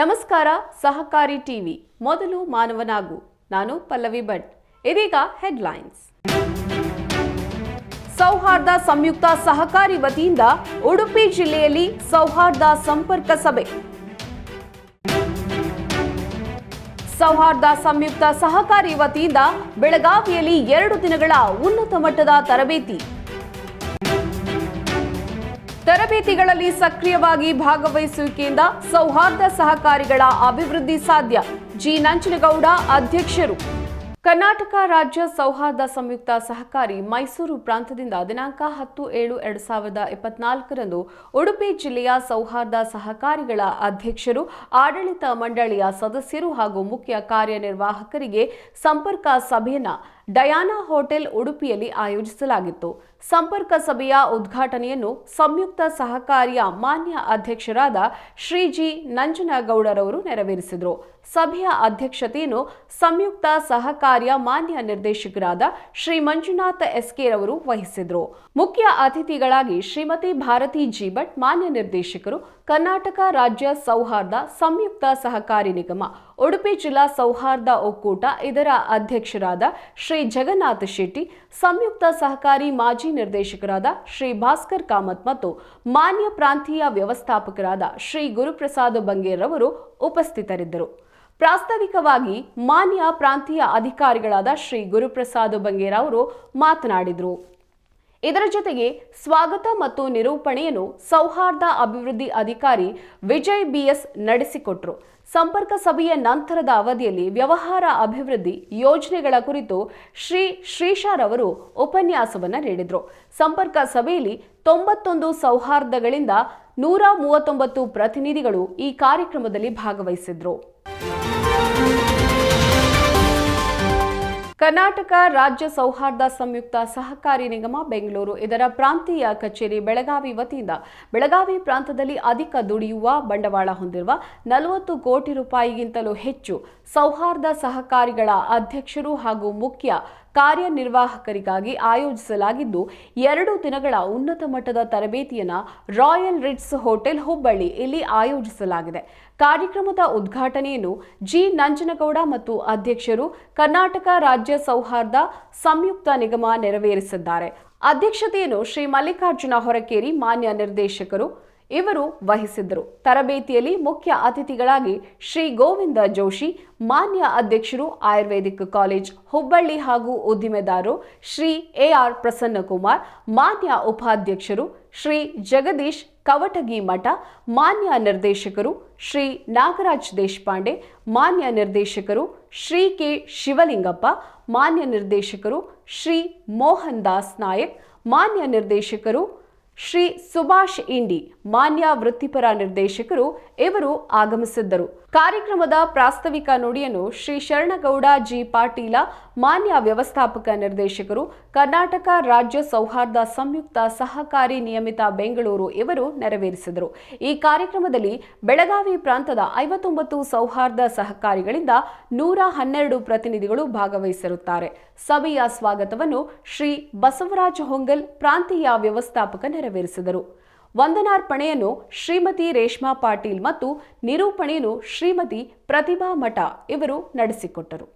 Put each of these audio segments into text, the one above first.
ನಮಸ್ಕಾರ, ಸಹಕಾರಿ ಟಿವಿ. ಮೊದಲು ಮಾನವನಾಗು. ನಾನು ಪಲ್ಲವಿ ಭಟ್. ಇದೀಗ ಹೆಡ್ಲೈನ್ಸ್. ಸೌಹಾರ್ದ ಸಂಯುಕ್ತ ಸಹಕಾರಿ ವತಿಯಿಂದ ಉಡುಪಿ ಜಿಲ್ಲೆಯಲ್ಲಿ ಸೌಹಾರ್ದ ಸಂಪರ್ಕ ಸಭೆ. ಸೌಹಾರ್ದ ಸಂಯುಕ್ತ ಸಹಕಾರಿ ವತಿಯಿಂದ ಬೆಳಗಾವಿಯಲ್ಲಿ ಎರಡು ದಿನಗಳ ಉನ್ನತ ಮಟ್ಟದ ತರಬೇತಿ. ತರಬೇತಿಗಳಲ್ಲಿ ಸಕ್ರಿಯವಾಗಿ ಭಾಗವಹಿಸುವಿಕೆಯಿಂದ ಸೌಹಾರ್ದ ಸಹಕಾರಿಗಳ ಅಭಿವೃದ್ಧಿ ಸಾಧ್ಯ. ಜಿ. ನಂಜನಗೌಡ ಅಧ್ಯಕ್ಷರು. ಕರ್ನಾಟಕ ರಾಜ್ಯ ಸೌಹಾರ್ದ ಸಂಯುಕ್ತ ಸಹಕಾರಿ ಮೈಸೂರು ಪ್ರಾಂತದಿಂದ ದಿನಾಂಕ ಹತ್ತು ಏಳು ಎರಡು ಸಾವಿರದ ಇಪ್ಪತ್ನಾಲ್ಕರಂದು ಉಡುಪಿ ಜಿಲ್ಲೆಯ ಸೌಹಾರ್ದ ಸಹಕಾರಿಗಳ ಅಧ್ಯಕ್ಷರು, ಆಡಳಿತ ಮಂಡಳಿಯ ಸದಸ್ಯರು ಹಾಗೂ ಮುಖ್ಯ ಕಾರ್ಯನಿರ್ವಾಹಕರಿಗೆ ಸಂಪರ್ಕ ಸಭೆಯನ್ನ ಡಯಾನಾ ಹೋಟೆಲ್ ಉಡುಪಿಯಲ್ಲಿ ಆಯೋಜಿಸಲಾಗಿತ್ತು. ಸಂಪರ್ಕ ಸಭೆಯ ಉದ್ಘಾಟನೆಯನ್ನು ಸಂಯುಕ್ತ ಸಹಕಾರಿಯ ಮಾನ್ಯ ಅಧ್ಯಕ್ಷರಾದ ಶ್ರೀ ಜಿ ನಂಜನಗೌಡರವರು ನೆರವೇರಿಸಿದರು. ಸಭೆಯ ಅಧ್ಯಕ್ಷತೆಯನ್ನು ಸಂಯುಕ್ತ ಸಹಕಾರಿಯ ಮಾನ್ಯ ನಿರ್ದೇಶಕರಾದ ಶ್ರೀ ಮಂಜುನಾಥ್ ಎಸ್ಕೆ ರವರು ವಹಿಸಿದರು. ಮುಖ್ಯ ಅತಿಥಿಗಳಾಗಿ ಶ್ರೀಮತಿ ಭಾರತಿ ಜಿ ಭಟ್ ಮಾನ್ಯ ನಿರ್ದೇಶಕರು ಕರ್ನಾಟಕ ರಾಜ್ಯ ಸೌಹಾರ್ದ ಸಂಯುಕ್ತ ಸಹಕಾರಿ ನಿಗಮ, ಉಡುಪಿ ಜಿಲ್ಲಾ ಸೌಹಾರ್ದ ಒಕ್ಕೂಟ, ಇದರ ಅಧ್ಯಕ್ಷರಾದ ಶ್ರೀ ಜಗನ್ನಾಥ ಶೆಟ್ಟಿ, ಸಂಯುಕ್ತ ಸಹಕಾರಿ ಮಾಜಿ ನಿರ್ದೇಶಕರಾದ ಶ್ರೀ ಭಾಸ್ಕರ್ ಕಾಮತ್ ಮತ್ತು ಮಾನ್ಯ ಪ್ರಾಂತೀಯ ವ್ಯವಸ್ಥಾಪಕರಾದ ಶ್ರೀ ಗುರುಪ್ರಸಾದ್ ಬಂಗೇರ್ರವರು ಉಪಸ್ಥಿತರಿದ್ದರು. ಪ್ರಾಸ್ತಾವಿಕವಾಗಿ ಮಾನ್ಯ ಪ್ರಾಂತೀಯ ಅಧಿಕಾರಿಗಳಾದ ಶ್ರೀ ಗುರುಪ್ರಸಾದ್ ಬಂಗೇರ ಅವರು ಮಾತನಾಡಿದರು. ಇದರ ಜೊತೆಗೆ ಸ್ವಾಗತ ಮತ್ತು ನಿರೂಪಣೆಯನ್ನು ಸೌಹಾರ್ದ ಅಭಿವೃದ್ಧಿ ಅಧಿಕಾರಿ ವಿಜಯ್ ಬಿಎಸ್ ನಡೆಸಿಕೊಟ್ರು. ಸಂಪರ್ಕ ಸಭೆಯ ನಂತರದ ಅವಧಿಯಲ್ಲಿ ವ್ಯವಹಾರ ಅಭಿವೃದ್ಧಿ ಯೋಜನೆಗಳ ಕುರಿತು ಶ್ರೀ ಶ್ರೀಶಾರ್ ಅವರು ಉಪನ್ಯಾಸವನ್ನು ನೀಡಿದರು. ಸಂಪರ್ಕ ಸಭೆಯಲ್ಲಿ ತೊಂಬತ್ತೊಂದು ಸೌಹಾರ್ದಗಳಿಂದ ನೂರ ಮೂವತ್ತೊಂಬತ್ತು ಪ್ರತಿನಿಧಿಗಳು ಈ ಕಾರ್ಯಕ್ರಮದಲ್ಲಿ ಭಾಗವಹಿಸಿದ್ರು. ಕರ್ನಾಟಕ ರಾಜ್ಯ ಸೌಹಾರ್ದ ಸಂಯುಕ್ತ ಸಹಕಾರಿ ನಿಗಮ ಬೆಂಗಳೂರು. ಇದರ ಪ್ರಾಂತೀಯ ಕಚೇರಿ ಬೆಳಗಾವಿ ವತಿಯಿಂದ ಬೆಳಗಾವಿ ಪ್ರಾಂತದಲ್ಲಿ ಅಧಿಕ ದುಡಿಯುವ ಬಂಡವಾಳ ಹೊಂದಿರುವ ನಲವತ್ತು ಕೋಟಿ ರೂಪಾಯಿಗಿಂತಲೂ ಹೆಚ್ಚು ಸೌಹಾರ್ದ ಸಹಕಾರಿಗಳ ಅಧ್ಯಕ್ಷರು ಹಾಗೂ ಮುಖ್ಯ ಕಾರ್ಯನಿರ್ವಾಹಕರಿಗಾಗಿ ಆಯೋಜಿಸಲಾಗಿದ್ದು, ಎರಡು ದಿನಗಳ ಉನ್ನತ ಮಟ್ಟದ ತರಬೇತಿಯನ್ನು ರಾಯಲ್ ರಿಟ್ಸ್ ಹೋಟೆಲ್ ಹುಬ್ಬಳ್ಳಿ ಇಲ್ಲಿ ಆಯೋಜಿಸಲಾಗಿದೆ. ಕಾರ್ಯಕ್ರಮದ ಉದ್ಘಾಟನೆಯನ್ನು ಜಿ. ನಂಜನಗೌಡ ಮತ್ತು ಅಧ್ಯಕ್ಷರು ಕರ್ನಾಟಕ ರಾಜ್ಯ ಸೌಹಾರ್ದ ಸಂಯುಕ್ತ ನಿಗಮ ನೆರವೇರಿಸಿದ್ದಾರೆ. ಅಧ್ಯಕ್ಷತೆಯನ್ನು ಶ್ರೀ ಮಲ್ಲಿಕಾರ್ಜುನ ಹೊರಕೇರಿ ಮಾನ್ಯ ನಿರ್ದೇಶಕರು ಇವರು ವಹಿಸಿದ್ದರು. ತರಬೇತಿಯಲ್ಲಿ ಮುಖ್ಯ ಅತಿಥಿಗಳಾಗಿ ಶ್ರೀ ಗೋವಿಂದ ಜೋಶಿ, ಮಾನ್ಯ ಅಧ್ಯಕ್ಷರು ಆಯುರ್ವೇದಿಕ್ ಕಾಲೇಜ್ ಹುಬ್ಬಳ್ಳಿ ಹಾಗೂ ಉದ್ದಿಮೆದಾರರು ಶ್ರೀ ಎಆರ್ ಆರ್ ಪ್ರಸನ್ನಕುಮಾರ್, ಮಾನ್ಯ ಉಪಾಧ್ಯಕ್ಷರು ಶ್ರೀ ಜಗದೀಶ್ ಕವಟಗಿ ಮಠ, ಮಾನ್ಯ ನಿರ್ದೇಶಕರು ಶ್ರೀ ನಾಗರಾಜ್ ದೇಶಪಾಂಡೆ, ಮಾನ್ಯ ನಿರ್ದೇಶಕರು ಶ್ರೀ ಕೆ ಶಿವಲಿಂಗಪ್ಪ, ಮಾನ್ಯ ನಿರ್ದೇಶಕರು ಶ್ರೀ ಮೋಹನ್ ದಾಸ್ ನಾಯಕ್, ಮಾನ್ಯ ನಿರ್ದೇಶಕರು ಶ್ರೀ ಸುಭಾಷ್ ಇಂಡಿ, ಮಾನ್ಯ ವೃತ್ತಿಪರ ನಿರ್ದೇಶಕರು ಇವರು ಆಗಮಿಸಿದ್ದರು. ಕಾರ್ಯಕ್ರಮದ ಪ್ರಾಸ್ತಾವಿಕ ನುಡಿಯನ್ನು ಶ್ರೀ ಶರಣಗೌಡ ಜಿ. ಪಾಟೀಲ, ಮಾನ್ಯ ವ್ಯವಸ್ಥಾಪಕ ನಿರ್ದೇಶಕರು, ಕರ್ನಾಟಕ ರಾಜ್ಯ ಸೌಹಾರ್ದ ಸಂಯುಕ್ತ ಸಹಕಾರಿ ನಿಯಮಿತ ಬೆಂಗಳೂರು ಇವರು ನೆರವೇರಿಸಿದರು. ಈ ಕಾರ್ಯಕ್ರಮದಲ್ಲಿ ಬೆಳಗಾವಿ ಪ್ರಾಂತದ ಐವತ್ತೊಂಬತ್ತು ಸೌಹಾರ್ದ ಸಹಕಾರಿಗಳಿಂದ ನೂರ ಹನ್ನೆರಡು ಪ್ರತಿನಿಧಿಗಳು ಭಾಗವಹಿಸಿರುತ್ತಾರೆ. ಸಭೆಯ ಸ್ವಾಗತವನ್ನು ಶ್ರೀ ಬಸವರಾಜ ಹೊಂಗಲ್, ಪ್ರಾಂತೀಯ ವ್ಯವಸ್ಥಾಪಕ ನೆರವೇರಿಸಿದರು. ವಂದನಾರ್ಪಣೆಯನ್ನು ಶ್ರೀಮತಿ ರೇಷ್ಮಾ ಪಾಟೀಲ್ ಮತ್ತು ನಿರೂಪಣೆಯನ್ನು ಶ್ರೀಮತಿ ಪ್ರತಿಭಾ ಮಠ ಇವರು ನಡೆಸಿಕೊಟ್ಟರು.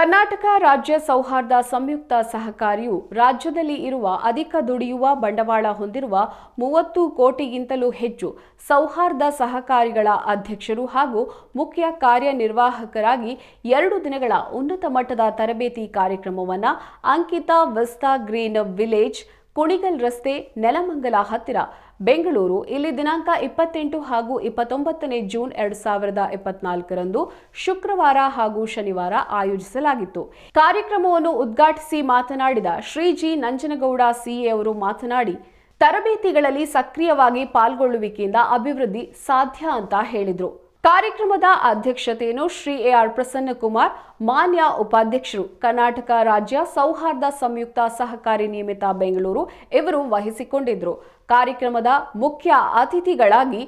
ಕರ್ನಾಟಕ ರಾಜ್ಯ ಸೌಹಾರ್ದ ಸಂಯುಕ್ತ ಸಹಕಾರಿಯು ರಾಜ್ಯದಲ್ಲಿ ಇರುವ ಅಧಿಕ ದುಡಿಯುವ ಬಂಡವಾಳ ಹೊಂದಿರುವ ಮೂವತ್ತು ಕೋಟಿಗಿಂತಲೂ ಹೆಚ್ಚು ಸೌಹಾರ್ದ ಸಹಕಾರಿಗಳ ಅಧ್ಯಕ್ಷರು ಹಾಗೂ ಮುಖ್ಯ ಕಾರ್ಯನಿರ್ವಾಹಕರಾಗಿ ಎರಡು ದಿನಗಳ ಉನ್ನತ ಮಟ್ಟದ ತರಬೇತಿ ಕಾರ್ಯಕ್ರಮವನ್ನು Ankita vista green village Kunigal ರಸ್ತೆ ನೆಲಮಂಗಲ ಹತ್ತಿರ. ಬೆಂಗಳೂರು ಇಲ್ಲಿ ದಿನಾಂಕ ಇಪ್ಪತ್ತೆಂಟು ಹಾಗೂ ಇಪ್ಪತ್ತೊಂಬತ್ತನೇ ಜೂನ್ ಎರಡು ಸಾವಿರದ ಇಪ್ಪತ್ನಾಲ್ಕರಂದು ಶುಕ್ರವಾರ ಹಾಗೂ ಶನಿವಾರ ಆಯೋಜಿಸಲಾಗಿತ್ತು. ಕಾರ್ಯಕ್ರಮವನ್ನು ಉದ್ಘಾಟಿಸಿ ಮಾತನಾಡಿದ ಶ್ರೀ ಜಿ ನಂಜನಗೌಡ ಸಿಎ ಅವರು ಮಾತನಾಡಿ, ತರಬೇತಿಗಳಲ್ಲಿ ಸಕ್ರಿಯವಾಗಿ ಪಾಲ್ಗೊಳ್ಳುವಿಕೆಯಿಂದ ಅಭಿವೃದ್ಧಿ ಸಾಧ್ಯ ಅಂತ ಹೇಳಿದರು. ಕಾರ್ಯಕ್ರಮದ ಅಧ್ಯಕ್ಷತೆಯನ್ನು ಶ್ರೀ ಎ ಆರ್ ಪ್ರಸನ್ನಕುಮಾರ್, ಮಾನ್ಯ ಉಪಾಧ್ಯಕ್ಷರು, ಕರ್ನಾಟಕ ರಾಜ್ಯ ಸೌಹಾರ್ದ ಸಂಯುಕ್ತ ಸಹಕಾರಿ ನಿಯಮಿತ ಬೆಂಗಳೂರು ಇವರು ವಹಿಸಿಕೊಂಡಿದ್ದರು. ಕಾರ್ಯಕ್ರಮದ ಮುಖ್ಯ ಅತಿಥಿಗಳಾಗಿ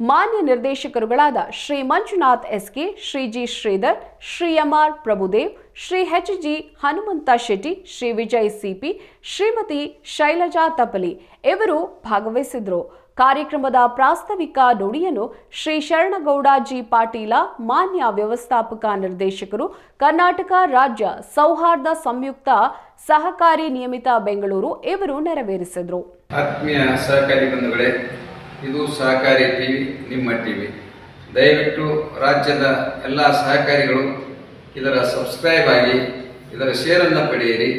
ಮಾನ್ಯ ನಿರ್ದೇಶಕರುಗಳಾದ Shri Manjunath SK, Shri G Shridhar, Shri M R Prabhudev, Shri H G Hanumantha Shetty, Shri Vijay CP Shrimati Shailaja Tapali ಇವರು ಭಾಗವಹಿಸಿದ್ರು. ಕಾರ್ಯಕ್ರಮದ ಪ್ರಾಸ್ತಾವಿಕ ನುಡಿಯನ್ನು ಶ್ರೀ ಶರಣಗೌಡ ಜಿ ಪಾಟೀಲ, ಮಾನ್ಯ ವ್ಯವಸ್ಥಾಪಕ ನಿರ್ದೇಶಕರು, ಕರ್ನಾಟಕ ರಾಜ್ಯ ಸೌಹಾರ್ದ ಸಂಯುಕ್ತ ಸಹಕಾರಿ ನಿಯಮಿತ ಬೆಂಗಳೂರು ಇವರು ನೆರವೇರಿಸಿದರು. ಆತ್ಮೀಯ ಸಹಕಾರಿ ಬಂಧುಗಳೇ, ಇದು ಸಹಕಾರಿ ಟಿವಿ, ನಿಮ್ಮ ಟಿವಿ. ದಯವಿಟ್ಟು ರಾಜ್ಯದ ಎಲ್ಲ ಸಹಕಾರಿಗಳು ಇದರ ಸಬ್ಸ್ಕ್ರೈಬ್ ಆಗಿ, ಇದರ ಶೇರನ್ನು ಪಡೆಯಿರಿ.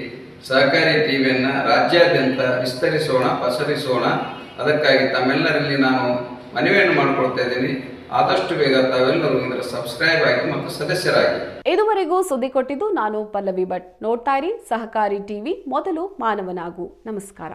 ಸಹಕಾರಿ ಟಿವಿಯನ್ನು ರಾಜ್ಯಾದ್ಯಂತ ವಿಸ್ತರಿಸೋಣ, ಪಸರಿಸೋಣ. ಅದಕ್ಕಾಗಿ ತಮ್ಮೆಲ್ಲರಲ್ಲಿ ನಾನು ಮನವಿಯನ್ನು ಮಾಡಿಕೊಳ್ತಾ ಇದ್ದೀನಿ. ಆದಷ್ಟು ಬೇಗ ತಾವೆಲ್ಲರೂ ಇದರ ಸಬ್ಸ್ಕ್ರೈಬ್ ಆಗಿ ಮತ್ತು ಸದಸ್ಯರಾಗಿ. ಇದುವರೆಗೂ ಸುದ್ದಿ ಕೊಟ್ಟಿದ್ದು ನಾನು ಪಲ್ಲವಿ ಭಟ್. ನೋಡ್ತಾ ಇರಿ ಸಹಕಾರಿ ಟಿವಿ, ಮೊದಲು ಮಾನವನಾಗು. ನಮಸ್ಕಾರ.